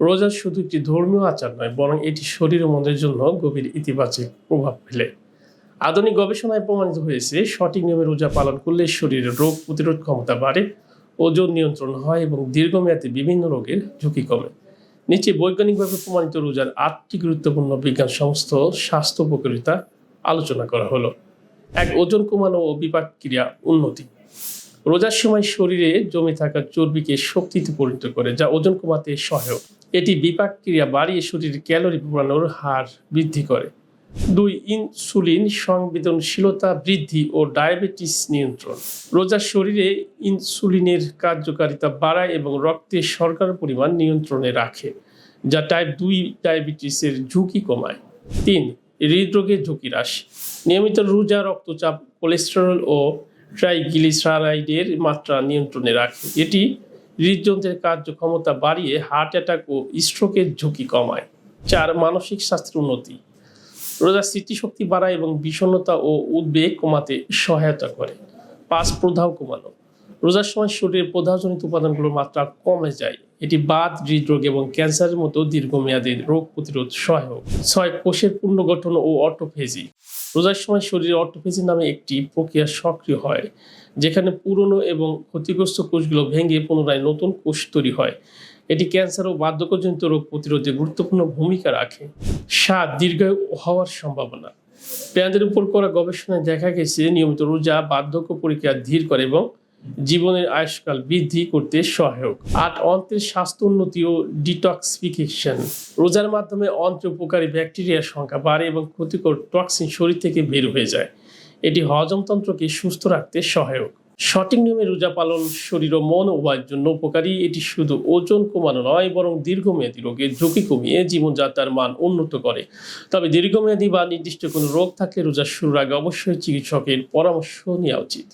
রোজা শুধু একটি ধর্মীয় আচার নয়, বরং এটি শরীর ও মনের জন্য গভীর ইতিবাচক প্রভাব ফেলে। আধুনিক গবেষণায় প্রমাণিত হয়েছে, সঠিক নিয়মে রোজা পালন করলে শরীরের রোগ প্রতিরোধ ক্ষমতা বাড়ে, ওজন নিয়ন্ত্রণ হয় এবং দীর্ঘমেয়াদী বিভিন্ন রোগের ঝুঁকি কমে। নিচে বৈজ্ঞানিকভাবে প্রমাণিত রোজার আটটি গুরুত্বপূর্ণ বিজ্ঞান সমস্ত স্বাস্থ্য উপকারিতা আলোচনা করা হলো। এক, ওজন কমানো ও বিপাক ক্রিয়া উন্নতি। রোজার সময় শরীরে জমে থাকা চর্বিকে শক্তিতে পরিণত করে, যা ওজন কমাতে সহায়ক। এটি বিপাক ক্রিয়া বাড়িয়ে শরীরের ক্যালোরি পোড়ানোর হার বৃদ্ধি করে। দুই, ইনসুলিন সংবেদনশীলতা বৃদ্ধি ও ডায়াবেটিস নিয়ন্ত্রণ। রোজার শরীরে ইনসুলিনের কার্যকারিতা বাড়ায় এবং রক্তে শর্করার পরিমাণ নিয়ন্ত্রণে রাখে, যা টাইপ দুই ডায়াবেটিসের ঝুঁকি কমায়। তিন হৃদরোগের ঝুঁকি হ্রাস। নিয়মিত রোজা রক্তচাপ, কোলেস্টেরল ও ট্রাইগ্লিসারাইডের মাত্রা নিয়ন্ত্রণে রাখে। এটি হৃদযন্ত্রের কার্যক্ষমতা বাড়িয়ে হার্ট অ্যাটাক ও স্ট্রোকের ঝুঁকি কমায় চার মানসিক স্বাস্থ্যের উন্নতি। রোজা স্মৃতিশক্তি বাড়ায় এবং বিষণ্ণতা ও উদ্বেগ কমাতে সহায়তা করে। পাঁচ প্রধাও কমানো। রোজার সময় শরীরের প্রধানজনিত উপাদানগুলোর মাত্রা কমে যায়। এটি বাত হৃদরোগ এবং ক্যান্সারের মতো দীর্ঘমেয়াদী রোগ প্রতিরোধ সহায়ক। ছয় কোষের পুনর্গঠন ও অটোফেজি। রোজার সময় শরীরে অটোফেজি নামে একটি প্রক্রিয়া সক্রিয় হয়, যেখানে পুরনো এবং ক্ষতিগ্রস্ত কোষগুলো ভেঙে পুনরায় নতুন কোষ তৈরি হয়। এটি ক্যান্সার ও বার্ধক্যজনিত রোগ প্রতিরোধে গুরুত্বপূর্ণ ভূমিকা রাখে। সাত দীর্ঘায়ু হওয়ার সম্ভাবনা। পেঁয়াজের উপর করা গবেষণায় দেখা গেছে, নিয়মিত রোজা, বার্ধক্য পরীক্ষা ধীর করে এবং জীবনের আয়ুষ্কাল বৃদ্ধি করতে সহায়ক। আট অন্ত্রের স্বাস্থ্য উন্নতি ও ডিটক্সিফিকেশন। রোজার মাধ্যমে অন্ত্র উপকারী ব্যাকটেরিয়ার সংখ্যা বাড়ে এবং ক্ষতিকর টক্সিন শরীর থেকে বের হয়ে যায়। এটি হজমতন্ত্রকে সুস্থ রাখতে সহায়ক। সঠিক নিয়মে রোজা পালন, শরীর ও মন উভয়ের জন্য উপকারী। এটি শুধু ওজন কমানো নয়, বরং দীর্ঘমেয়াদী রোগের ঝুঁকি কমিয়ে জীবনযাত্রার মান উন্নত করে। তবে দীর্ঘমেয়াদী বা নির্দিষ্ট কোনো রোগ থাকলে রোজা শুরুর আগে অবশ্যই চিকিৎসকের পরামর্শ নেওয়া উচিত।